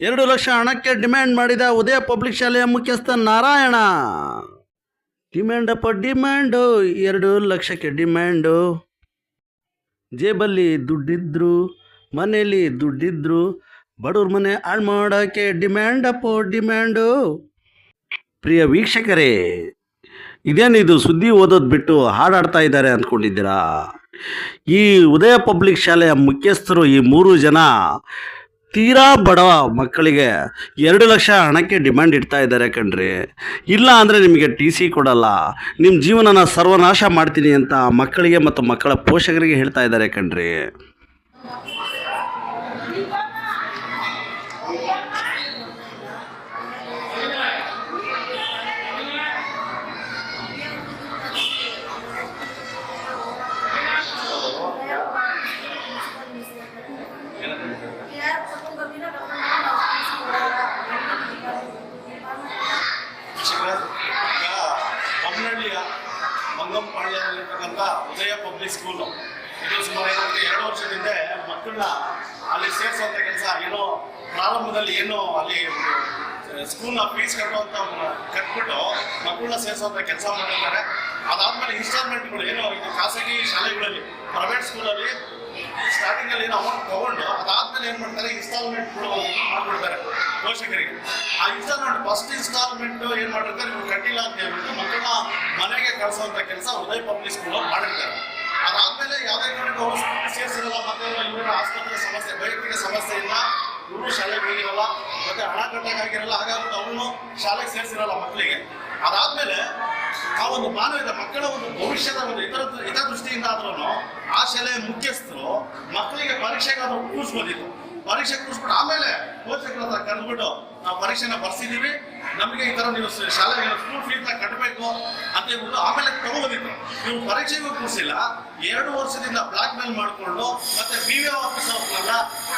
ಎರಡು ಲಕ್ಷ ಹಣಕ್ಕೆ ಡಿಮ್ಯಾಂಡ್ ಮಾಡಿದ ಉದಯ ಪಬ್ಲಿಕ್ ಶಾಲೆಯ ಮುಖ್ಯಸ್ಥ ನಾರಾಯಣ. ಡಿಮ್ಯಾಂಡ್ ಅಪ್ಪ ಡಿಮ್ಯಾಂಡು, ಎರಡು ಲಕ್ಷಕ್ಕೆ ಡಿಮ್ಯಾಂಡು. ಜೇಬಲ್ಲಿ ದುಡ್ಡಿದ್ರು, ಮನೇಲಿ ದುಡ್ಡಿದ್ರು, ಬಡವ್ರ ಮನೆ ಹಾಳ್ ಮಾಡೋಕ್ಕೆ ಡಿಮ್ಯಾಂಡ್ ಅಪ್ಪ ಡಿಮ್ಯಾಂಡು. ಪ್ರಿಯ ವೀಕ್ಷಕರೇ ಇದೇನಿದು ಸುದ್ದಿ ಓದೋದು ಬಿಟ್ಟು ಹಾಡಾಡ್ತಾ ಇದ್ದಾರೆ ಅಂದ್ಕೊಂಡಿದ್ದೀರಾ? ಈ ಉದಯ ಪಬ್ಲಿಕ್ ಶಾಲೆಯ ಮುಖ್ಯಸ್ಥರು ಈ ಮೂರು ಜನ ತೀರಾ ಬಡವ ಮಕ್ಕಳಿಗೆ ಎರಡು ಲಕ್ಷ ಹಣಕ್ಕೆ ಡಿಮ್ಯಾಂಡ್ ಇಡ್ತಾ ಇದ್ದಾರೆ ಕಣ್ರಿ. ಇಲ್ಲ ಅಂದರೆ ನಿಮಗೆ ಟಿ ಸಿ ಕೊಡಲ್ಲ. ನಿಮ್ಮ ಜೀವನನ ಸರ್ವನಾಶ ಮಾಡ್ತೀನಿ ಅಂತ ಮಕ್ಕಳಿಗೆ ಮತ್ತು ಮಕ್ಕಳ ಪೋಷಕರಿಗೆ ಹೇಳ್ತಾ ಇದ್ದಾರೆ ಕಣ್ರಿ. ಮಂಗಂಪಾಳ್ಯದಲ್ಲಿರ್ತಕ್ಕಂಥ ಉದಯ ಪಬ್ಲಿಕ್ ಸ್ಕೂಲು ಇದು ಸುಮಾರು ಏನಂದ್ರೆ ಎರಡು ವರ್ಷದಿಂದ ಮಕ್ಕಳನ್ನ ಅಲ್ಲಿ ಸೇರಿಸುವಂಥ ಕೆಲಸ. ಏನೋ ಪ್ರಾರಂಭದಲ್ಲಿ ಏನು ಅಲ್ಲಿ ಸ್ಕೂಲ್ನ ಫೀಸ್ ಕಟ್ಟುವಂಥ ಕಟ್ಬಿಟ್ಟು ಮಕ್ಕಳನ್ನ ಸೇರಿಸುವಂಥ ಕೆಲಸ ಮಾಡಿರ್ತಾರೆ. ಅದಾದಮೇಲೆ ಇನ್ಸ್ಟಾಲ್ಮೆಂಟ್ಗಳು ಏನೋ ಇದು ಖಾಸಗಿ ಶಾಲೆಗಳಲ್ಲಿ ಪ್ರೈವೇಟ್ ಸ್ಕೂಲಲ್ಲಿ ಸ್ಟಾರ್ಟಿಂಗಲ್ಲಿ ಏನೋ ಅಮೌಂಟ್ ತಗೊಂಡು ಅದಾದ್ಮೇಲೆ ಏನು ಮಾಡ್ತಾರೆ ಇನ್ಸ್ಟಾಲ್ಮೆಂಟ್ಗಳು ಮಾಡ್ಬಿಡ್ತಾರೆ. ಪೋಷಕರಿಗೆ. ಆ ಇನ್ಸ್ಟಾಲ್ಮೆಂಟ್ ಫಸ್ಟ್ ಇನ್ಸ್ಟಾಲ್ಮೆಂಟ್ ಏನ್ ಮಾಡಿರ್ತಾರೆ ನೀವು ಕಟ್ಟಿಲ್ಲ ಅಂತ ಹೇಳ್ಬಿಟ್ಟು ಮಕ್ಕಳನ್ನ ಮನೆಗೆ ಕಳಿಸುವಂತ ಕೆಲಸ ಉದಯ ಪಬ್ಲಿಕ್ ಸ್ಕೂಲ್ ಮಾಡಿರ್ತಾರೆ. ಅದಾದ್ಮೇಲೆ ಯಾವುದೇ ಕಾರಣಕ್ಕೂ ಅವರು ಸ್ಕೂಲ್ ಸೇರಿಸಿರಲ್ಲ, ಮತ್ತೆ ಇವರ ಆಸ್ಪತ್ರೆ ಸಮಸ್ಯೆ, ವೈಯಕ್ತಿಕ ಇಲ್ಲ, ಇವರು ಶಾಲೆಗೆ ಹೋಗಿರಲ್ಲ, ಮತ್ತೆ ಹಣ ಕಟ್ಟಕ್ಕಾಗಿರಲ್ಲ ಹಾಗಾಗಿ ಅವನು ಶಾಲೆಗೆ ಸೇರಿಸಿರಲ್ಲ ಮಕ್ಕಳಿಗೆ. ಅದಾದ್ಮೇಲೆ ಆ ಒಂದು ಮಾನವೀಯತೆ, ಮಕ್ಕಳ ಒಂದು ಭವಿಷ್ಯದ ಒಂದು ಇತರ ಹಿತದೃಷ್ಟಿಯಿಂದ ಆದ್ರೂ ಆ ಶಾಲೆಯ ಮುಖ್ಯಸ್ಥರು ಮಕ್ಕಳಿಗೆ ಪರೀಕ್ಷೆಗಾದ್ರೂ ಕೂರಿಸ್ಬೋದಿತ್ತು. ಪರೀಕ್ಷೆ ಕೂರಿಸ್ಬಿಟ್ಟು ಆಮೇಲೆ ಪೋಷಕರ ಹತ್ರ ಕರೆದ್ಬಿಟ್ಟು ನಾವು ಪರೀಕ್ಷೆನ ಬರ್ಸಿದೀವಿ. ನಮಗೆ ಈ ತರ ನೀವು ಶಾಲೆ ಶಾಲೆಗೆ ಸ್ಕೂಲ್ ಫೀಸ್ನ ಕಟ್ಟಬೇಕು ಅಂತ ಹೇಳ್ಬಿಟ್ಟು ಆಮೇಲೆ ತಗೋಬೋದಿತ್ತು ನೀವು ಪರೀಕ್ಷೆಗೂ ಕೂರಿಸಿಲ್ಲ, ಎರಡು ವರ್ಷದಿಂದ ಬ್ಲಾಕ್ ಮೇಲ್ ಮಾಡಿಕೊಂಡು ಮತ್ತೆ ಬಿ ವಿ ಆಫೀಸರ್ಗಳನ್ನ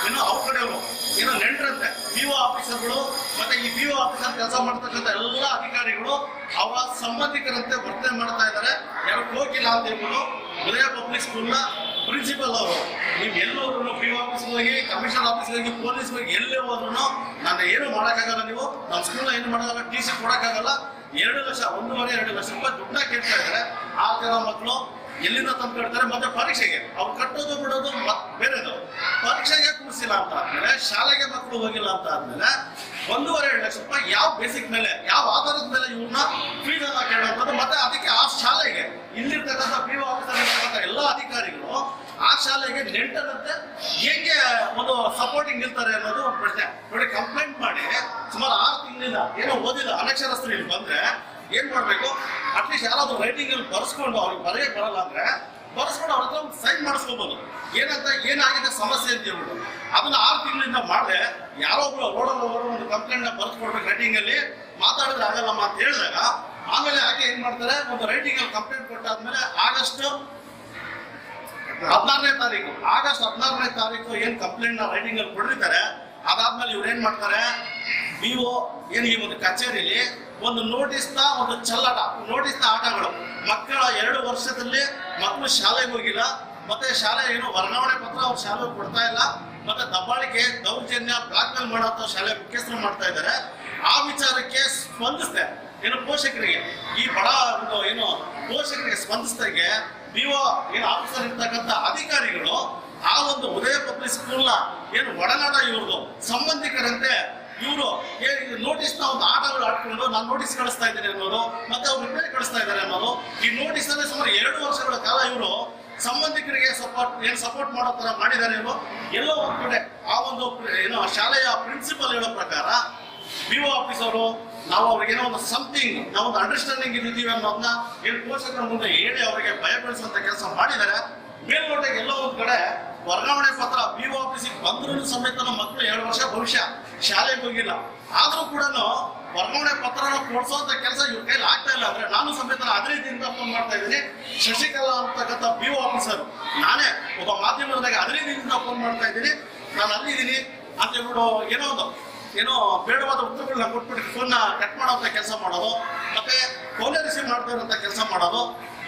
ಏನೋ ಅವ್ರ ಕಡೆಯವರು, ಏನೋ ನೆಂಟ್ರಂತೆ. ಬಿ ಒ ಆಫೀಸರ್ಗಳು ಮತ್ತೆ ಈ ಬಿ ಒ ಆಫೀಸರ್ ಕೆಲಸ ಮಾಡ್ತಕ್ಕಂಥ ಎಲ್ಲ ಅಧಿಕಾರಿಗಳು ಅವರ ಸಂಬಂಧಿಕರಂತೆ ವರ್ತನೆ ಮಾಡ್ತಾ ಇದ್ದಾರೆ ಯಾರು ಹೋಗಿಲ್ಲ ಅಂತ ಹೇಳ್ಬಿಟ್ಟು ಉದಯ ಪಬ್ಲಿಕ್ ಸ್ಕೂಲ್ನ ಪ್ರಿನ್ಸಿಪಲ್ ಅವರು, ನೀವು ಎಲ್ಲೋದ್ರು ಪಿ ಆಫೀಸ್ ಹೋಗಿ ಕಮಿಷನರ್ ಪೊಲೀಸ್ ಹೋಗಿ ಎಲ್ಲೇ ಹೋದ್ರು ನಾನು ಏನು ಮಾಡೋಕ್ಕಾಗಲ್ಲ ನೀವು. ನಮ್ಮ ಸ್ಕೂಲ್ನ ಏನು ಮಾಡೋದಲ್ಲ ಟಿ ಸಿ ಕೊಡೋಕ್ಕಾಗಲ್ಲ. ಎರಡು ಲಕ್ಷ, ಒಂದೂವರೆ, ಎರಡು ಲಕ್ಷ ರೂಪಾಯಿ ದುಡ್ಡಾಗಿ ಕೇಳ್ತಾ ಇದ್ದಾರೆ. ಆ ಥರ ಮಕ್ಕಳು ಎಲ್ಲಿಂದ ತಂದು ಮತ್ತೆ ಪರೀಕ್ಷೆಗೆ. ಅವ್ರು ಕಟ್ಟೋದು, ಬಿಡೋದು ಬೇರೆದು. ಪರೀಕ್ಷೆಗೆ ಕೂರಿಸಿಲ್ಲ ಅಂತ ಆದ್ಮೇಲೆ, ಶಾಲೆಗೆ ಮಕ್ಕಳು ಹೋಗಿಲ್ಲ ಅಂತ ಆದ್ಮೇಲೆ ಒಂದೂವರೆ ಎರಡು ಲಕ್ಷ ರೂಪಾಯಿ ಯಾವ ಬೇಸಿಕ್ ಮೇಲೆ, ಯಾವ ಆಧಾರದ ಮೇಲೆ ಇವ್ರನ್ನ ಫ್ರೀಡಮ್ ಕೇಳುವಂಥದ್ದು ಮತ್ತೆ ಅದಕ್ಕೆ ಆ ಶಾಲೆಗೆ, ಇಲ್ಲಿರ್ತಕ್ಕಂಥ ಪಿ ಆಫೀಸರ್ ಇರ್ತಕ್ಕಂಥ ಎಲ್ಲ ಅಧಿಕಾರಿಗಳು ಆ ಶಾಲೆಗೆ ನೆಂಟರಂತೆ ಹೇಗೆ ಒಂದು ಸಪೋರ್ಟಿಂಗ್ ಇರ್ತಾರೆ ಅನ್ನೋದು ಒಂದು ಪ್ರಶ್ನೆ. ನೋಡಿ ಕಂಪ್ಲೇಂಟ್ ಮಾಡಿ, ಸುಮಾರು ಆರು ತಿಂಗಳಿಂದ ಏನೋ ಓದಿಲ್ಲ, ಅನಕ್ಷರಸ್ಥರು ಇಲ್ಲಿ ಬಂದ್ರೆ ಏನ್ ಮಾಡ್ಬೇಕು? ಅಟ್ಲೀಸ್ಟ್ ಯಾರಾದ್ರೂ ರೈಟಿಂಗ್ ಅಲ್ಲಿ ಬರ್ಸ್ಕೊಂಡು ಅವ್ರಿಗೆ ಬರೆಯಕ್ ಬರಲ್ಲ ಅಂದ್ರೆ ಬರ್ಸ್ಕೊಂಡು ಅವ್ರ ಹತ್ರ ಸೈನ್ ಮಾಡಿಸ್ಕೋಬಹುದು ಏನಂತ, ಏನಾಗಿದೆ ಸಮಸ್ಯೆ ಅಂತ ಹೇಳ್ಬಿಟ್ಟು. ಅದನ್ನ ಆರು ತಿಂಗಳಿಂದ ಮಾಡಿದೆ. ಯಾರೋ ಒಬ್ಬರು ರೋಡಲ್ಲಿ ಹೋಗೋರು ಒಂದು ಕಂಪ್ಲೇಂಟ್ನ ಬರ್ಸ್ಕೊಟ್ರೆ ರೈಟಿಂಗ್ ಅಲ್ಲಿ. ಮಾತಾಡಿದ್ರೆ ಆಗಲ್ಲಮ್ಮ ಅಂತ ಹೇಳಿದಾಗ, ಆಮೇಲೆ ಹಾಗೆ ಏನ್ ಮಾಡ್ತಾರೆ? ಒಂದು ರೈಟಿಂಗ್ ಅಲ್ಲಿ ಕಂಪ್ಲೇಂಟ್ ಕೊಟ್ಟಾದ್ಮೇಲೆ ಆಗಸ್ಟ್ ಹದಿನಾರನೇ ತಾರೀಕು, ಆಗಸ್ಟ್ ಹದಿನಾರನೇ ತಾರೀಕು ಏನ್ ಕಂಪ್ಲೇಂಟ್ನ ರೈಟಿಂಗ್ ಅಲ್ಲಿ ಕೊಡಿರ್ತಾರೆ ಅದಾದ್ಮೇಲೆ ಇವ್ರು ಏನ್ ಮಾಡ್ತಾರೆ? ನೀವು ಏನು ಈ ಒಂದು ಕಚೇರಿಲಿ ಒಂದು ನೋಟಿಸ್ನ ಒಂದು ಚಲ್ಲಾಟ ನೋಟಿಸ್ನ ಆಟಗಳು. ಮಕ್ಕಳ ಎರಡು ವರ್ಷದಲ್ಲಿ ಮಕ್ಕಳು ಶಾಲೆಗೆ ಹೋಗಿಲ್ಲ ಮತ್ತೆ ಶಾಲೆ ಏನು ವರ್ಗಾವಣೆ ಪತ್ರ ಅವ್ರು ಶಾಲೆಗೆ ಕೊಡ್ತಾ ಇಲ್ಲ. ಮತ್ತೆ ದಬ್ಬಾಳಿಕೆ ದೌರ್ಜನ್ಯ ಬ್ಲಾಕ್ ಮೇಲ್ ಶಾಲೆ ಮುಖ್ಯಸ್ಥರು ಮಾಡ್ತಾ ಇದ್ದಾರೆ. ಆ ವಿಚಾರಕ್ಕೆ ಸ್ಪಂದಿಸ್ದೆ. ಏನು ಪೋಷಕರಿಗೆ? ಈ ಬಡ ಒಂದು ಏನು ಪೋಷಕರಿಗೆ ಸ್ಪಂದಿಸ್ದಾಗೆ ನೀವು ಏನು ಆಫೀಸರ್ ಇರ್ತಕ್ಕಂಥ ಅಧಿಕಾರಿಗಳು ಆ ಒಂದು ಉದಯ ಪಬ್ಲಿಕ್ ಸ್ಕೂಲ್ನ ಏನು ಒಡನಾಡ ಇವ್ರದ್ದು ಸಂಬಂಧಿಕರಂತೆ ಇವರು ನೋಟಿಸ್ನ ಒಂದು ಆಟಗಳು ಆಡ್ಕೊಂಡು ನಾನು ನೋಟಿಸ್ ಕಳಿಸ್ತಾ ಇದ್ದೇನೆ ಅನ್ನೋದು ಮತ್ತೆ ಅವ್ರು ರಿಪೇರಿ ಕಳಿಸ್ತಾ ಇದ್ದಾರೆ ಅನ್ನೋದು ಈ ನೋಟಿಸ್ ಅಲ್ಲಿ ಸುಮಾರು ಎರಡು ವರ್ಷಗಳ ಕಾಲ ಇವರು ಸಂಬಂಧಿಕರಿಗೆ ಸಪೋರ್ಟ್ ಏನು ಸಪೋರ್ಟ್ ಮಾಡೋ ತರ ಮಾಡಿದ್ದಾರೆ ಇವರು. ಎಲ್ಲೋ ಒಂದು ಕಡೆ ಆ ಒಂದು ಏನು ಶಾಲೆಯ ಪ್ರಿನ್ಸಿಪಲ್ ಹೇಳೋ ಪ್ರಕಾರ ಬಿ ಒ ಅವರು, ನಾವು ಅವ್ರಿಗೆ ಏನೋ ಒಂದು ಸಮಥಿಂಗ್ ನಾವು ಒಂದು ಅಂಡರ್ಸ್ಟ್ಯಾಂಡಿಂಗ್ ಇದ್ದೀವಿ ಅನ್ನೋದನ್ನ ಏನು ಪೋಷಕರ ಮುಂದೆ ಹೇಳಿ ಅವರಿಗೆ ಭಯಪಡಿಸುವಂತ ಕೆಲಸ ಮಾಡಿದ್ದಾರೆ. ಮೇಲ್ನೋಟಕ್ಕೆ ಎಲ್ಲೋ ಒಂದು ಕಡೆ ವರ್ಗಾವಣೆ ಪತ್ರ ಪಿ ಒ ಆಫೀಸಿಗೆ ಬಂದ್ರೂ ಸಮೇತ ಮಕ್ಕಳು ಎರಡು ವರ್ಷ ಭವಿಷ್ಯ ಶಾಲೆಗೆ ಹೋಗಿಲ್ಲ. ಆದ್ರೂ ಕೂಡ ವರ್ಗಾವಣೆ ಪತ್ರನ ಕೊಡ್ಸೋಂತ ಕೆಲಸ ಇವ್ರ ಕೈಲಿ ಆಗ್ತಾ ಇಲ್ಲ ಅಂದ್ರೆ ನಾನು ಸಮೇತ ರೀತಿಯಿಂದ ಫೋನ್ ಮಾಡ್ತಾ ಇದ್ದೀನಿ. ಶಶಿಕಲಾ ಅಂತಕ್ಕಂಥ ಪಿ ಒ ಆಫೀಸರ್ ನಾನೇ ಒಬ್ಬ ಮಾಧ್ಯಮದಾಗ ರೀತಿಯಿಂದ ಫೋನ್ ಮಾಡ್ತಾ ಇದ್ದೀನಿ. ನಾನು ಅಲ್ಲಿದ್ದೀನಿ ಅಂತ ಹೇಳ್ಬಿಟ್ಟು ಏನೋ ಒಂದು ಏನೋ ಬೇಡವಾದ ಉತ್ತರಗಳನ್ನ ಕೊಟ್ಬಿಟ್ಟು ಫೋನ್ನ ಕಟ್ ಮಾಡೋಂಥ ಕೆಲಸ ಮಾಡೋದು, ಮತ್ತೆ ಕೋಲರಿಸಿ ಮಾಡ್ತಾ ಇರೋಂಥ ಕೆಲಸ ಮಾಡೋದು.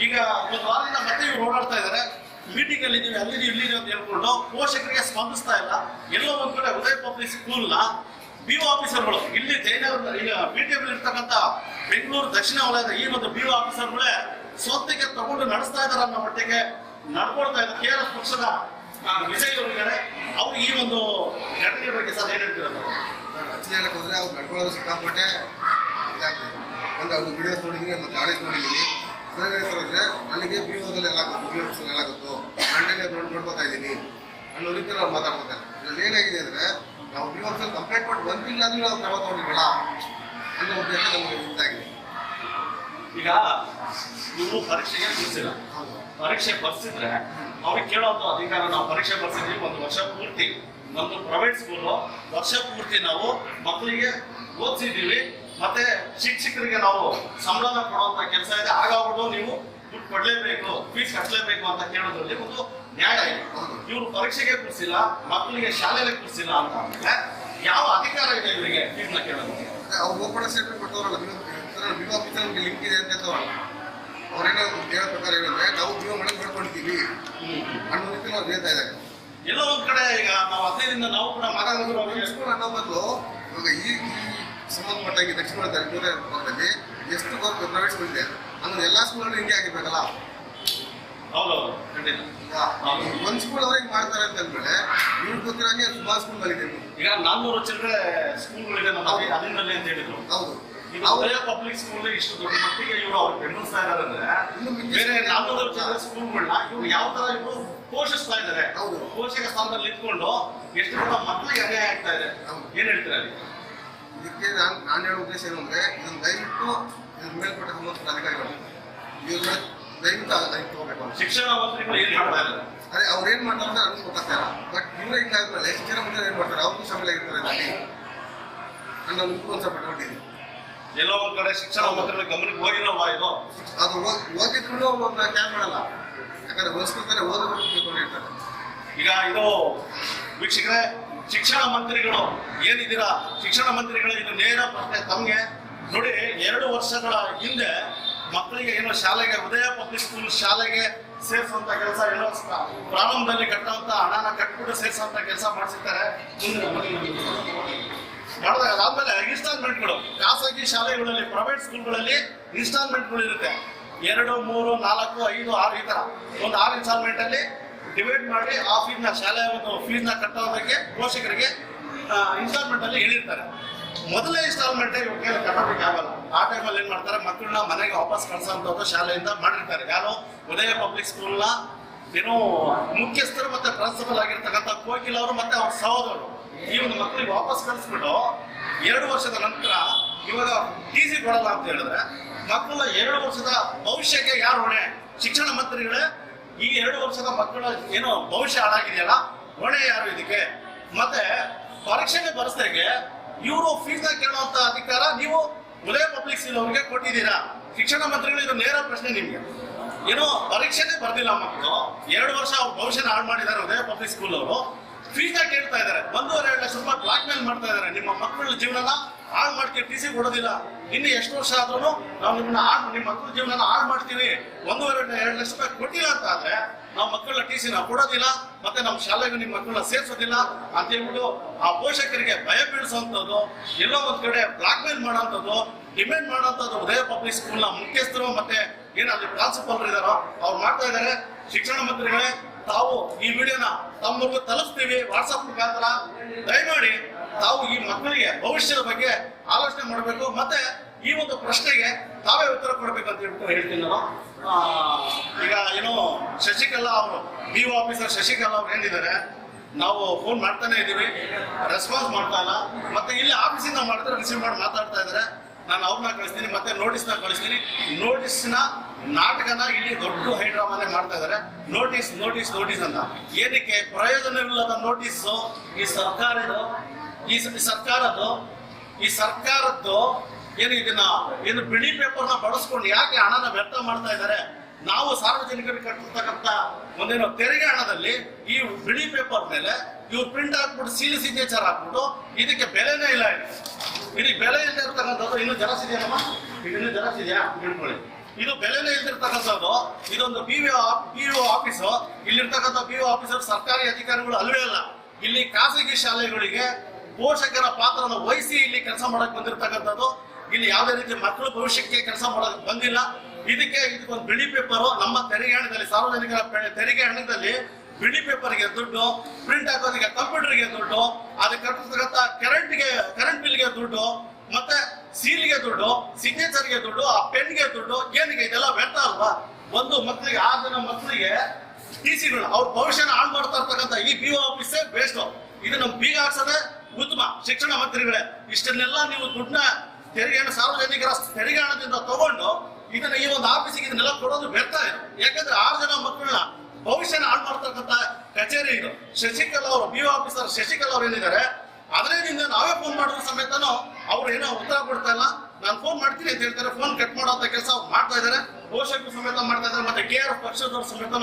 ಈಗ ಒಂದು ವಾರದಿಂದ ಮತ್ತೆ ಇವ್ರು ಓಡಾಡ್ತಾ ಇದ್ದಾರೆ ಮೀಟಿಂಗ್ ಅಲ್ಲಿ ನೀವು ಅಲ್ಲಿ ಇಲ್ಲಿ ಅಂತ ಹೇಳ್ಕೊಂಡು ಪೋಷಕರಿಗೆ ಸ್ಪಂದಿಸ್ತಾ ಇಲ್ಲ. ಎಲ್ಲೋ ಒಂದ್ ಕಡೆ ಉದಯ ಪಬ್ಲಿಕ್ ಸ್ಕೂಲ್ನ ಬಿ ಆಫೀಸರ್ಗಳು ಇಲ್ಲಿ ಜಯನಗರ ಇಲ್ಲಿ ಬಿ ಟಿ ಇರ್ತಕ್ಕಂಥ ಬೆಂಗಳೂರು ದಕ್ಷಿಣ ವಲಯದ ಈ ಒಂದು ಬಿ ಆಫೀಸರ್ಗಳೇ ಸ್ವತ್ತಿಗೆ ತಗೊಂಡು ನಡೆಸ್ತಾ ಇದಾರೆ ಅನ್ನೋ ಮಟ್ಟಿಗೆ ನಡ್ಕೊಳ್ತಾ ಇದ್ದಾರೆ. ಕೆ ಆರ್ ಎಸ್ ಪಕ್ಷದ ವಿಜಯ್ ಅವರಿದ್ದಾರೆ ಅವ್ರು ಈ ಒಂದು ಘಟನೆ ಬಗ್ಗೆ ಸರ್ ಏನ್ ಹೇಳ್ತಿರೋದು ಹೋದ್ರೆ ಅವ್ರು ನಡ್ಕೊಳ್ಳೋದು ಸಿಕ್ಕಾಪಟ್ಟೆ ಇದಾಗ್ತದೆ ಒಂದು, ಅವ್ರು ವಿಡಿಯೋಸ್ ನೋಡಿದೀನಿ ಮತ್ತೆ ಹೇಳ್ತಾರೆ ನನಗೆ ಬಿ ಓದಲ್ಲಿ ಎಲ್ಲ ಗೊತ್ತು ಬಿ ಓಫೀಸಲ್ಲಿ ಎಲ್ಲ ಗೊತ್ತು ನೋಡಿ ನೋಡ್ಕೊತಾ ಇದ್ದೀನಿ. ಅನ್ನೋ ರೀತಿಯಲ್ಲಿ ಅವ್ರು ಮಾತಾಡ್ತಾರೆ ಇದ್ರಲ್ಲಿ ಏನಾಗಿದೆ ಅಂದ್ರೆ ನಾವು ಓದಲ್ಲಿ ಕಂಪ್ಲೇಂಟ್ ಮಾಡಿ ಬಂದಿಲ್ಲ ಅಂದ್ರೆ ನಾವು ಕ್ರಮ ತಗೊಂಡಿರಲ್ಲ. ಅನ್ನೋ ಉದ್ದೇಶ ನಮಗೆ ಗೊತ್ತಾಗಿದೆ. ಈಗ ನೀವು ಪರೀಕ್ಷೆಗೆ ಕೂರಿಸಿಲ್ಲ ಪರೀಕ್ಷೆ ಬರ್ಸಿದ್ರೆ ಅವ್ರಿಗೆ ಕೇಳೋದು ಅಧಿಕಾರ ನಾವು ಪರೀಕ್ಷೆ ಬರ್ಸಿದ್ವಿ. ಒಂದು ವರ್ಷ ಪೂರ್ತಿ. ನಮ್ದು ಪ್ರೈವೇಟ್ ಸ್ಕೂಲು ವರ್ಷ ಪೂರ್ತಿ ನಾವು ಮಕ್ಕಳಿಗೆ ಓದಿಸಿದ್ದೀವಿ. ಮತ್ತೆ ಶಿಕ್ಷಕರಿಗೆ ನಾವು ಸಂಬಳನ ಕೊಡುವಂತ ಕೆಲಸ ಇದೆ. ಆಗಾಗ್ಬಿಟ್ಟು ನೀವು ದುಡ್ಡು ಕೊಡ್ಲೇಬೇಕು ಫೀಸ್ ಕಟ್ಟಲೇಬೇಕು ಅಂತ ಕೇಳೋದ್ರಲ್ಲಿ ಒಂದು ನ್ಯಾಯ ಇದೆ. ಇವರು ಪರೀಕ್ಷೆಗೆ ಕೂರಿಸಿಲ್ಲ ಮಕ್ಕಳಿಗೆ ಶಾಲೆಗೆ ಕೂರಿಸಿಲ್ಲ ಅಂತ ಅಂದ್ರೆ ಯಾವ ಅಧಿಕಾರ ಇದೆ ಇವರಿಗೆ? ಫೀಸ್ನ ಕೇಳೋದಕ್ಕೆ ಅವ್ರು ಓಪನ್ ಸ್ಟೇಟ್ಮೆಂಟ್ ಕೊಡ್ತಾರಲ್ಲ ಬಿ ಆಫೀಸರ್ ನಮಗೆ ಲಿಂಕ್ ಇದೆ ಅಂತ ಅವರೇನೋ ಅವ್ರೇನೋ ಹೇಳೋ ಪ್ರಕಾರ ಹೇಳಿದ್ರೆ ನಾವು ಜೀವ ಮನೆ ಮಾಡ್ಕೊಂಡಿದ್ದೀವಿ ಅನ್ನೋ ರೀತಿ ನಾವು ಹೇಳ್ತಾ ಇದ್ದಾರೆ. ಎಲ್ಲೋ ಒಂದ್ ಕಡೆ ಈಗ ನಾವು ಹದಿನೈದಿಂದ ನಾವು ಕೂಡ ಮಾತಾಡಿದ್ರು ಅನ್ನೋ ಬದಲು ಇವಾಗ ಈ ಸಂಬಂಧಪಟ್ಟಾಗಿ ದಕ್ಷಿಣ ಕನ್ನಡ ಭಾಗದಲ್ಲಿ ಎಷ್ಟು ಪ್ರವೇಶ ಬಂದಿದೆ ಅಂದ್ರೆ ಎಲ್ಲಾ ಸ್ಕೂಲಲ್ಲಿ ಹಿಂಗೆ ಆಗಿರ್ಬೇಕಲ್ಲ? ಹೌದೌದು ಖಂಡಿತ. ಒಂದ್ ಸ್ಕೂಲ್ ಅವ್ರಿಗೆ ಮಾಡ್ತಾರೆ ಅಂತ ಅಂದ್ಮೇಲೆ ನೀವು ಗೊತ್ತಿರಂಗೆ ಸುಮಾರು ಸ್ಕೂಲ್ ಗಳಿದೆ ಈಗ ನಾನ್ನೂರು ಚಿಲ್ಲರೆ ಸ್ಕೂಲ್ಗಳಿದೆ ನಮ್ಮ ಅದರಿಂದಲೇ ಅಂತ ಹೇಳಿದ್ರು. ಹೌದು. ಅವ್ರು ಪಬ್ಲಿಕ್ ಸ್ಕೂಲ್ ಇಷ್ಟು ದೊಡ್ಡ ಮಟ್ಟಿಗೆ ಇವರು ಅವ್ರು ಬೆಂಬಲಿಸ್ತಾ ಅಂದ್ರೆ ಬೇರೆ ಸ್ಕೂಲ್ ನಾನ್ನೂರು ಚಿಲ್ಲರೆ ಸ್ಕೂಲ್ಗಳನ್ನ ಇವ್ರು ಯಾವ ತರ ಇವರು ಪೋಷಿಸ್ತಾ ಇದ್ದಾರೆ. ಪೋಷಕ ಸ್ಥಾನದಲ್ಲಿ ನಿಂತ್ಕೊಂಡು ಎಷ್ಟು ಜನ ಮಕ್ಕಳಿಗೆ ಅನ್ಯಾಯ ಆಗ್ತಾ ಇದೆ. ಏನ್ ಹೇಳ್ತೀರಾ ಇದಕ್ಕೆ ನಾನು ನಾನು ಹೇಳೋ ಉದ್ದೇಶ ಏನು ಅಂದ್ರೆ ಇದನ್ನ ದಯವಿಟ್ಟು ಅಧಿಕಾರಿಗಳು ದಯವಿಟ್ಟು ಅದಕ್ಕೆ ತಗೋಬೇಕು ಅಂತ ಶಿಕ್ಷಣ ಮಂತ್ರಿಗಳು ಏನು ಮಾಡ್ತಾ ಅದೇ ಅವ್ರು ಏನ್ ಮಾಡ್ತಾರೆ ಅಂತ ನನಗೆ ಗೊತ್ತಾಗ್ತಾ ಇಲ್ಲ. ಬಟ್ ಇವ್ರೇ ಹಿಂಗಾದ್ಮೇಲೆ ಶಿಕ್ಷಣ ಮಂತ್ರಿ ಏನ್ ಮಾಡ್ತಾರೆ? ಅವ್ರಿಗೂ ಶಾಮಿಲ್ ಆಗಿರ್ತಾರೆ ನನ್ನ ಒಂದು ಸ್ವಲ್ಪ ಡೌಟ್ ಎಲ್ಲೋ ಒಂದ್ ಕಡೆ ಶಿಕ್ಷಣ ಮಂತ್ರಿಗಳ ಗಮನಕ್ಕೆ ಹೋಗಿಲ್ಲವಾ ಇದು? ಅದು ಹೋಗಿದ್ರು ಒಂದು ಕ್ಯಾನ್ ಮಾಡಲ್ಲ. ಯಾಕಂದ್ರೆ ಓದಿಸ್ಕೊತಾರೆ ಓದಬೇಕು ತಿಳ್ಕೊಂಡಿರ್ತಾರೆ. ಈಗ ಇದು ವೀಕ್ಷಕರೇ ಶಿಕ್ಷಣ ಮಂತ್ರಿಗಳು ಏನಿದ್ದೀರಾ? ಶಿಕ್ಷಣ ಮಂತ್ರಿಗಳು ಇದು ನೇರ ಪ್ರಶ್ನೆ. ತಮಗೆ ನೋಡಿ, ಎರಡು ವರ್ಷಗಳ ಹಿಂದೆ ಮಕ್ಕಳಿಗೆ ಏನೋ ಶಾಲೆಗೆ, ಉದಯ ಪಬ್ಲಿಕ್ ಸ್ಕೂಲ್ ಶಾಲೆಗೆ ಸೇರಿಸುವಂತ ಕೆಲಸ ಏನೋ ಪ್ರಾರಂಭದಲ್ಲಿ ಕಟ್ಟುವಂತ ಹಣನ ಕಟ್ಬಿಟ್ಟು ಸೇರಿಸುವಂತ ಕೆಲಸ ಮಾಡಿಸಿರ್ತಾರೆ. ಮುಂದೆ ಮಾಡಿದಾಗ ಅದಾದ್ಮೇಲೆ ಇನ್ಸ್ಟಾಲ್ಮೆಂಟ್ಗಳು ಖಾಸಗಿ ಶಾಲೆಗಳಲ್ಲಿ ಪ್ರೈವೇಟ್ ಸ್ಕೂಲ್ಗಳಲ್ಲಿ ಇನ್ಸ್ಟಾಲ್ಮೆಂಟ್ಗಳು ಇರುತ್ತೆ. ಎರಡು, ಮೂರು, ನಾಲ್ಕು, ಐದು, ಆರು ಈ ತರ. ಒಂದು ಆರು ಇನ್ಸ್ಟಾಲ್ಮೆಂಟ್ ಅಲ್ಲಿ ಡಿವೈಡ್ ಮಾಡಿ ಆ ಫೀಸ್ನ ಶಾಲೆಯ ಒಂದು ಫೀಸ್ನ ಕಟ್ಟೋದಕ್ಕೆ ಪೋಷಕರಿಗೆ ಇನ್ಸ್ಟಾಲ್ಮೆಂಟ್ ಅಲ್ಲಿ ಹೇಳಿರ್ತಾರೆ. ಮೊದಲನೇ ಇನ್ಸ್ಟಾಲ್ಮೆಂಟ್ ಇವ್ರ ಕೈಯಲ್ಲಿ ಕಟ್ಟೋದಕ್ಕಾಗಲ್ಲ ಆ ಟೈಮಲ್ಲಿ ಏನು ಮಾಡ್ತಾರೆ? ಮಕ್ಕಳನ್ನ ಮನೆಗೆ ವಾಪಸ್ ಕಳ್ಸೋಂಥದ್ದು ಶಾಲೆಯಿಂದ ಮಾಡಿರ್ತಾರೆ. ಯಾರು? ಉದಯ ಪಬ್ಲಿಕ್ ಸ್ಕೂಲ್ನ ಏನು ಮುಖ್ಯಸ್ಥರು ಮತ್ತೆ ಪ್ರಿನ್ಸಿಪಲ್ ಆಗಿರ್ತಕ್ಕಂಥ ಕೋಕಿಲ್ ಅವರು ಮತ್ತೆ ಅವ್ರ ಸಹೋದರು ಈ ಒಂದು ಮಕ್ಕಳಿಗೆ ವಾಪಸ್ ಕಳಿಸ್ಬಿಟ್ಟು ಎರಡು ವರ್ಷದ ನಂತರ ಇವಾಗ ಟಿ ಸಿ ಕೊಡಲ್ಲ ಅಂತ ಹೇಳಿದ್ರೆ ಮಕ್ಕಳ ಎರಡು ವರ್ಷದ ಭವಿಷ್ಯಕ್ಕೆ ಯಾರು ಹೊಣೆ? ಶಿಕ್ಷಣ ಮಂತ್ರಿಗಳೇ, ಈ ಎರಡು ವರ್ಷದ ಮಕ್ಕಳ ಏನು ಭವಿಷ್ಯ ಹಾಳಾಗಿದೆಯಲ್ಲ, ಹೊಣೆ ಯಾರು ಇದಕ್ಕೆ? ಮತ್ತೆ ಪರೀಕ್ಷೆಗೆ ಬರೆಸ್ದಾಗೆ ಇವರು ಫೀಸ್ ಕೇಳುವಂತ ಅಧಿಕಾರ ನೀವು ಉದಯ ಪಬ್ಲಿಕ್ ಸ್ಕೂಲ್ ಅವರಿಗೆ ಕೊಟ್ಟಿದ್ದೀರಾ. ಶಿಕ್ಷಣ ಮಂತ್ರಿಗಳು ಇದು ನೇರ ಪ್ರಶ್ನೆ ನಿಮ್ಗೆ. ಏನೋ ಪರೀಕ್ಷೆನೇ ಬರ್ದಿಲ್ಲ ಮಕ್ಕಳು. ಎರಡು ವರ್ಷ ಅವ್ರ ಭವಿಷ್ಯನ ಹಾಳು ಮಾಡಿದ್ದಾರೆ ಉದಯ ಪಬ್ಲಿಕ್ ಸ್ಕೂಲ್ ಅವರು. ಫೀಸ್ನ ಕೇಳ್ತಾ ಇದ್ದಾರೆ. ಒಂದೂವರೆ ಎರಡು ಲಕ್ಷ ರೂಪಾಯಿ ಬ್ಲಾಕ್ ಮೇಲ್ ಮಾಡ್ತಾ ಇದ್ದಾರೆ. ನಿಮ್ಮ ಮಕ್ಕಳ ಜೀವನನ ಹಾಳು ಮಾಡ್ತೀವಿ, ಟಿ ಸಿ ಕೊಡೋದಿಲ್ಲ. ಇನ್ನು ಎಷ್ಟು ವರ್ಷ ಆದ್ರೂ ನಾವು ನಿಮ್ಮನ್ನ ಹಾಳು ನಿಮ್ಮ ಮಕ್ಕಳ ಜೀವನನ ಹಾಳು ಮಾಡ್ತೀವಿ. ಒಂದೂವರೆ ಎರಡು ಲಕ್ಷ ರೂಪಾಯಿ ಕೊಟ್ಟಿಲ್ಲ ಅಂತ ಆದ್ರೆ ನಾವು ಮಕ್ಕಳನ್ನ ಟಿ ಸಿನ ಕೊಡೋದಿಲ್ಲ, ಮತ್ತೆ ನಮ್ಮ ಶಾಲೆಗೆ ನಿಮ್ಮ ಮಕ್ಕಳನ್ನ ಸೇರ್ಸೋದಿಲ್ಲ ಅಂತ ಹೇಳ್ಬಿಟ್ಟು ಆ ಪೋಷಕರಿಗೆ ಭಯ ಬೀಳಿಸುವಂಥದ್ದು, ಎಲ್ಲೋ ಒಂದ್ ಕಡೆ ಬ್ಲಾಕ್ ಮೇಲ್ ಮಾಡೋಂಥದ್ದು ಡಿಮ್ಯಾಂಡ್ ಮಾಡೋಂಥದ್ದು ಉದಯ ಪಬ್ಲಿಕ್ ಸ್ಕೂಲ್ನ ಮುಖ್ಯಸ್ಥರು ಮತ್ತೆ ಏನಾದ್ರು ಪ್ರಾಂಶುಪಾಲರು ಇದಾರೋ, ಅವ್ರು ಮಾಡ್ತಾ ಇದ್ದಾರೆ. ಶಿಕ್ಷಣ ಮಂತ್ರಿಗಳೇ, ತಾವು ಈ ವಿಡಿಯೋನ ತಮ್ಮಗೂ ತಲುಪಿಸ್ತೀವಿ. ವಾಟ್ಸಪ್ ಮುಖಾಂತರ. ದಯಮಾಡಿ ತಾವು ಈ ಮಕ್ಕಳಿಗೆ ಭವಿಷ್ಯದ ಬಗ್ಗೆ ಆಲೋಚನೆ ಮಾಡಬೇಕು. ಮತ್ತೆ ಈ ಒಂದು ಪ್ರಶ್ನೆಗೆ ತಾವೇ ಉತ್ತರ ಕೊಡಬೇಕಂತ ಹೇಳ್ಬಿಟ್ಟು ಹೇಳ್ತೀನಿ ನಾನು. ಈಗ ಏನು ಶಶಿಕಲಾ ಅವರು ಬಿ ಆಫೀಸರ್ ಶಶಿಕಲಾ ಅವ್ರು ಹೇಳಿದ್ದಾರೆ. ನಾವು ಫೋನ್ ಮಾಡ್ತಾನೆ ಇದ್ದೀವಿ. ರೆಸ್ಪಾನ್ಸ್ ಮಾಡ್ತಾ ಇಲ್ಲ. ಮತ್ತೆ ಇಲ್ಲಿ ಆಫೀಸಿಂದ ಮಾಡಿದ್ರೆ ರಿಸೀವ್ ಮಾಡಿ ಮಾತಾಡ್ತಾ ಇದ್ದಾರೆ. ನಾನು ಅವ್ರನ್ನ ಕಳಿಸ್ತೀನಿ, ಮತ್ತೆ ನೋಟಿಸ್ನ ಕಳಿಸ್ತೀನಿ. ನೋಟಿಸ್ನ ನಾಟಕನ ಇಲ್ಲಿ ದೊಡ್ಡ ಹೈಡ್ರಾಮಾನೆ ಮಾಡ್ತಾ ಇದ್ದಾರೆ. ನೋಟಿಸ್ ನೋಟಿಸ್ ನೋಟಿಸ್ ಅಂತ. ಏನಕ್ಕೆ? ಪ್ರಯೋಜನವಿಲ್ಲದ ನೋಟಿಸ್ ಈ ಸರ್ಕಾರದ, ಈ ಸರ್ಕಾರದ್ದು ಈ ಸರ್ಕಾರದ್ದು ಏನು ಇದನ್ನ ಏನು ಬಿಳಿ ಪೇಪರ್ನ ಬಳಸ್ಕೊಂಡು ಯಾಕೆ ಹಣನ ವ್ಯರ್ಥ ಮಾಡ್ತಾ ಇದ್ದಾರೆ? ನಾವು ಸಾರ್ವಜನಿಕರಿಗೆ ಕಟ್ಟಿರ್ತಕ್ಕಂಥ ಒಂದೇನೋ ತೆರಿಗೆ ಹಣದಲ್ಲಿ ಈ ಬಿಳಿ ಪೇಪರ್ ಮೇಲೆ ಇವ್ರು ಪ್ರಿಂಟ್ ಹಾಕ್ಬಿಟ್ಟು ಸೀಲ್ ಸಿಗ್ನೇಚರ್ ಹಾಕ್ಬಿಟ್ಟು ಇದಕ್ಕೆ ಬೆಲೆನೇ ಇಲ್ಲ ಇದು. ಇದಕ್ಕೆ ಬೆಲೆ ಇಲ್ಲದೆ ಇರ್ತಕ್ಕಂಥದ್ದು ಇನ್ನು ಜರಸ್ ಇದೆಯಲ್ಲಮ್ಮ ಇನ್ನೂ ಜಲಸ್ ಇದೆಯಾ ಹಿಡ್ಕೊಳ್ಳಿ ಇದು ಬೆಲೆನೇ ಇಲ್ದಿರ್ತಕ್ಕಂಥದ್ದು ಇದೊಂದು P V P U office ಇಲ್ಲಿರ್ತಕ್ಕಂಥ ಪಿ ಯು ಆಫೀಸರ್ ಸರ್ಕಾರಿ ಅಧಿಕಾರಿಗಳು ಅಲ್ವೇ ಅಲ್ಲ. ಇಲ್ಲಿ ಖಾಸಗಿ ಶಾಲೆಗಳಿಗೆ ಪೋಷಕರ ಪಾತ್ರನ ವಹಿಸಿ ಇಲ್ಲಿ ಕೆಲಸ ಮಾಡಕ್ ಬಂದಿರತಕ್ಕಂಥದ್ದು ಇಲ್ಲಿ ಯಾವುದೇ ರೀತಿ ಮಕ್ಕಳು ಭವಿಷ್ಯಕ್ಕೆ ಕೆಲಸ ಮಾಡೋದಕ್ಕೆ ಬಂದಿಲ್ಲ. ಇದಕ್ಕೆ ಇದಕ್ಕೊಂದು ಬಿಳಿ ಪೇಪರು ನಮ್ಮ ತೆರಿಗೆ ಹಣದಲ್ಲಿ, ಸಾರ್ವಜನಿಕರ ಪೆ- ತೆರಿಗೆ ಹಣದಲ್ಲಿ ಬಿಳಿ ಪೇಪರ್ಗೆ ದುಡ್ಡು ಪ್ರಿಂಟ್ ಹಾಕೋದಕ್ಕೆ ಕಂಪ್ಯೂಟರ್ಗೆ ದುಡ್ಡು ಅದಕ್ಕೆ ಕಟ್ಟಿರ್ತಕ್ಕಂಥ ಕರೆಂಟ್ಗೆ ಕರೆಂಟ್ ಬಿಲ್ಗೆ ದುಡ್ಡು, ಮತ್ತೆ ಸೀಲ್ಗೆ ದುಡ್ಡು ಸಿಗ್ನೇಚರ್ಗೆ ದುಡ್ಡು, ಆ ಪೆನ್ಗೆ ದುಡ್ಡು ಏನಿಗೆ ಇದೆಲ್ಲ ವ್ಯರ್ಥ ಅಲ್ವಾ? ಒಂದು ಮಕ್ಕಳಿಗೆ, ಆ ಜನ ಮಕ್ಕಳಿಗೆ ಟಿ ಸಿಗಳು ಅವ್ರ ಭವಿಷ್ಯನ ಹಾಳು ಮಾಡ್ತಾ ಇರ್ತಕ್ಕಂಥ ಈ ಬಿ ಆಫೀಸೇ ಬೇಸ್ಟ್ ಇದು ನಮ್ ಬೀಗ ಹಾಕ್ಸೋದೇ ಉತ್ತಮ ಶಿಕ್ಷಣ ಮಂತ್ರಿಗಳೇ. ಇಷ್ಟನ್ನೆಲ್ಲ ನೀವು ದುಡ್ಡನ್ನ ತೆರಿಗೆ ಹಣ ಸಾರ್ವಜನಿಕರ ತೆರಿಗೆ ಹಣದಿಂದ ತಗೊಂಡು ಇದನ್ನ ಈ ಒಂದು ಆಫೀಸಿಗೆ ಇದನ್ನೆಲ್ಲ ಕೊಡೋದು ವ್ಯರ್ಥ ಇದೆ. ಯಾಕಂದ್ರೆ ಆರು ಜನ ಮಕ್ಕಳನ್ನ ಭವಿಷ್ಯನ ಹಾಳು ಮಾಡ್ತಕ್ಕಂತ ಕಚೇರಿ ಇದು. ಶಶಿಕಲಾ ಅವರು ಬಿ ಆಫೀಸರ್ ಶಶಿಕಲಾ ಅವ್ರು ಏನಿದ್ದಾರೆ, ಅದರಿಂದ ನಾವೇ ಫೋನ್ ಮಾಡಿದ್ರು ಸಮೇತ ಅವ್ರು ಏನೋ ಉತ್ತರ ಕೊಡ್ತಾ ಇಲ್ಲ. ನಾನು ಫೋನ್ ಮಾಡ್ತೀನಿ ಅಂತ ಹೇಳ್ತಾರೆ. ಫೋನ್ ಕಟ್ ಮಾಡೋಂಥ ಕೆಲಸ ಮಾಡ್ತಾ ಇದ್ದಾರೆ. ಪೋಷಕರು ಸಮೇತ ಮಾಡ್ತಾ ಇದ್ದಾರೆ. ಮತ್ತೆ ಕೆ ಆರ್ ಪಕ್ಷದವ್ರ ಸಮೇತ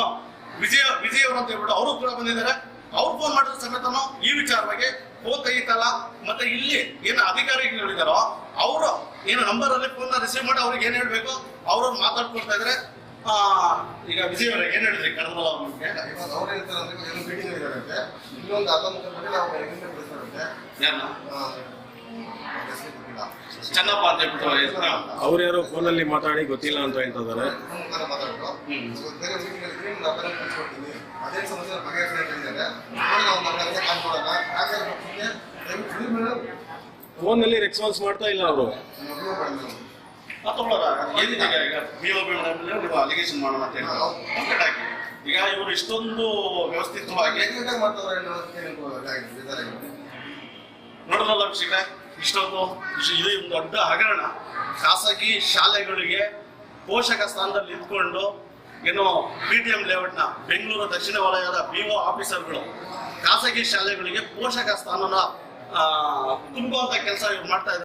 ವಿಜಯ, ವಿಜಯ್ ಅವರು ಅಂತ ಹೇಳ್ಬಿಟ್ಟು ಅವರು ಕೂಡ ಬಂದಿದ್ದಾರೆ. ಅವ್ರು ಫೋನ್ ಮಾಡಿದ್ರು ಸಮೇತ ಈ ವಿಚಾರವಾಗಿ ಫೋನ್ ಐತಲ್ಲ ಮತ್ತೆ ಇಲ್ಲಿ ಏನು ಅಧಿಕಾರಿಗಳಿದಾರೋ ಅವರು ಏನು ನಂಬರ್ ಅಲ್ಲಿ ಫೋನ್ ರಿಸೀವ್ ಮಾಡಿ ಅವ್ರಿಗೆ ಏನ್ ಹೇಳ್ಬೇಕು ಅವ್ರು ಮಾತಾಡ್ಕೊಳ್ತಾ ಇದ್ರೆ ಆ, ಈಗ ವಿಜಯ್ ಅವರೇ ಏನ್ ಹೇಳಿದ್ರಿ ಕಣ್ಮಲ್ ಅವ್ರಿಗೆ ಇವಾಗ ಅವ್ರು ಹೇಳ್ತಾರೆ ಅಂದ್ರೆ ಏನೋ ಮೀಟಿಂಗ್ ಇದಾರಂತೆ ಇನ್ನೊಂದು ಹತ್ತೊಂಬತ್ತು ಗಂಟೆ ನಾವು ಹೆಸರು ಗೊತ್ತಿಲ್ಲ ಚೆನ್ನಪ್ಪ ಅಂತ ಹೇಳ್ಬಿಟ್ಟು ಅವ್ರ ಅವ್ರು ಫೋನ್ ಫೋನಲ್ಲಿ ಮಾತಾಡಿ ಗೊತ್ತಿಲ್ಲ ಅಂತ ಹೇಳ್ತಿದ್ದಾರೆ ಇದ್ದಾರೆ ಮಾತಾಡೋದು ಬೇರೆ ಮೀಟಿಂಗ್ ಅದೇ ಸಮಸ್ಯೆ ಬಗೆಹರಿಸಿ ಫೋನಲ್ಲಿ ರೆಸ್ಪಾನ್ಸ್ ಮಾಡ್ತಾ ಇಲ್ಲ ಅವರು. ಅಲಿಗೇಷನ್ ಮಾಡೋಣ ಅಂತ ಈಗ ಇವರು ಇಷ್ಟೊಂದು ವ್ಯವಸ್ಥಿತವಾಗಿ. ನೋಡೋದಲ್ಲ ವೀಕ್ಷಕರೇ ಇಷ್ಟೊಂದು ಇದು ದೊಡ್ಡ ಹಗರಣ. ಖಾಸಗಿ ಶಾಲೆಗಳಿಗೆ ಪೋಷಕ ಸ್ಥಾನದಲ್ಲಿ ನಿಂತ್ಕೊಂಡು ಏನು ಬಿ ಟಿ ಎಂ ಲೇಔಟ್ನ ಬೆಂಗಳೂರು ದಕ್ಷಿಣ ವಲಯದ ಬಿ ಒ ಆಫೀಸರ್ಗಳು ಖಾಸಗಿ ಶಾಲೆಗಳಿಗೆ ಪೋಷಕ ಸ್ಥಾನನ ತುಂಬುವಂತ ಕೆಲಸ ಮಾಡ್ತಾ